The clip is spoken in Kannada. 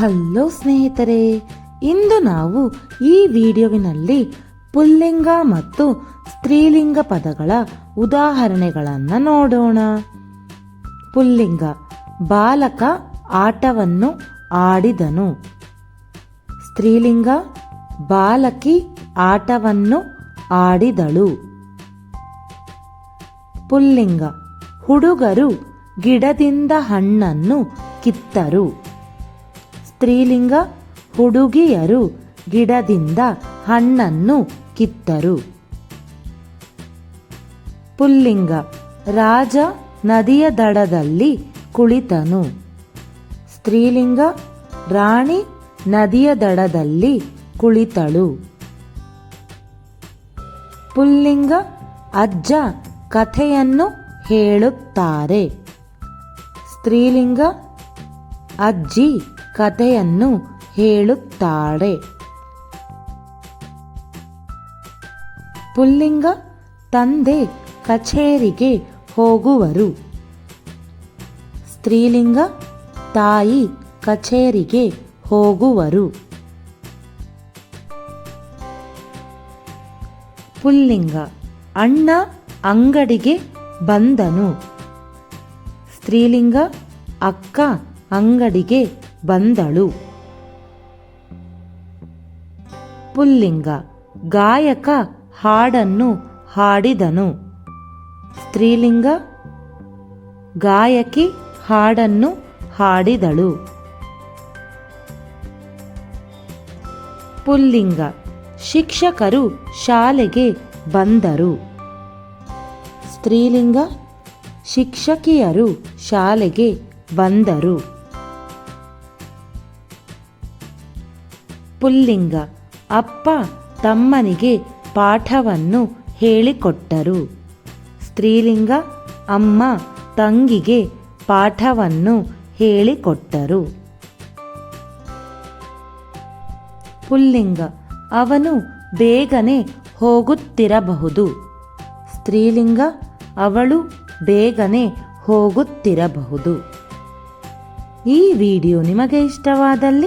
ಹಲೋ ಸ್ನೇಹಿತರೆ, ಇಂದು ನಾವು ಈ ವಿಡಿಯೋವಿನಲ್ಲಿ ಪುಲ್ಲಿಂಗ ಮತ್ತು ಸ್ತ್ರೀಲಿಂಗ ಪದಗಳ ಉದಾಹರಣೆಗಳನ್ನು ನೋಡೋಣ. ಪುಲ್ಲಿಂಗ, ಬಾಲಕ ಆಟವನ್ನು ಆಡಿದನು. ಸ್ತ್ರೀಲಿಂಗ, ಬಾಲಕಿ ಆಟವನ್ನು ಆಡಿದಳು. ಪುಲ್ಲಿಂಗ, ಹುಡುಗರು ಗಿಡದಿಂದ ಹಣ್ಣನ್ನು ಕಿತ್ತರು. ಸ್ತ್ರೀಲಿಂಗ ಹುಡುಗಿಯರು ಗಿಡದಿಂದ ಹಣ್ಣನ್ನು ಕಿತ್ತರು. ಪುಲ್ಲಿಂಗ ರಾಜ ನದಿಯ ದಡದಲ್ಲಿ ಕುಳಿತನು. ಸ್ತ್ರೀಲಿಂಗ ರಾಣಿ ನದಿಯ ದಡದಲ್ಲಿ ಕುಳಿತಳು. ಪುಲ್ಲಿಂಗ ಅಜ್ಜ ಕಥೆಯನ್ನು ಹೇಳುತ್ತಾರೆ. ಸ್ತ್ರೀಲಿಂಗ ಅಜ್ಜಿ ಕಥೆಯನ್ನು ಹೇಳುತ್ತಾಳೆ. ಪುಲ್ಲಿಂಗ ತಂದೆ ಕಚೇರಿಗೆ ಹೋಗುವರು. ಸ್ತ್ರೀಲಿಂಗ ತಾಯಿ ಕಚೇರಿಗೆ ಹೋಗುವರು. ಪುಲ್ಲಿಂಗ ಅಣ್ಣ ಅಂಗಡಿಗೆ ಬಂದನು. ಸ್ತ್ರೀಲಿಂಗ ಅಕ್ಕ ಅಂಗಡಿಗೆ ಬಂದಳು. ಪುಲ್ಲಿಂಗ ಗಾಯಕ ಹಾಡನ್ನು ಹಾಡಿದನು. ಸ್ತ್ರೀಲಿಂಗ ಗಾಯಕಿ ಹಾಡನ್ನು ಹಾಡಿದಳು. ಪುಲ್ಲಿಂಗ ಶಿಕ್ಷಕರು ಶಾಲೆಗೆ ಬಂದರು. ಸ್ತ್ರೀಲಿಂಗ ಶಿಕ್ಷಕಿಯರು ಶಾಲೆಗೆ ಬಂದರು. ಪುಲ್ಲಿಂಗ. ಅಪ್ಪ ತಮ್ಮನಿಗೆ ಪಾಠವನ್ನು ಹೇಳಿಕೊಟ್ಟರು. ಸ್ತ್ರೀಲಿಂಗ ಅಮ್ಮ ತಂಗಿಗೆ ಪಾಠವನ್ನು ಹೇಳಿಕೊಟ್ಟರು. ಪುಲ್ಲಿಂಗ ಅವನು ಬೇಗನೆ ಹೋಗುತ್ತಿರಬಹುದು. ಸ್ತ್ರೀಲಿಂಗ ಅವಳು ಬೇಗನೆ ಹೋಗುತ್ತಿರಬಹುದು. ಈ ವಿಡಿಯೋ ನಿಮಗೆ ಇಷ್ಟವಾದಲ್ಲಿ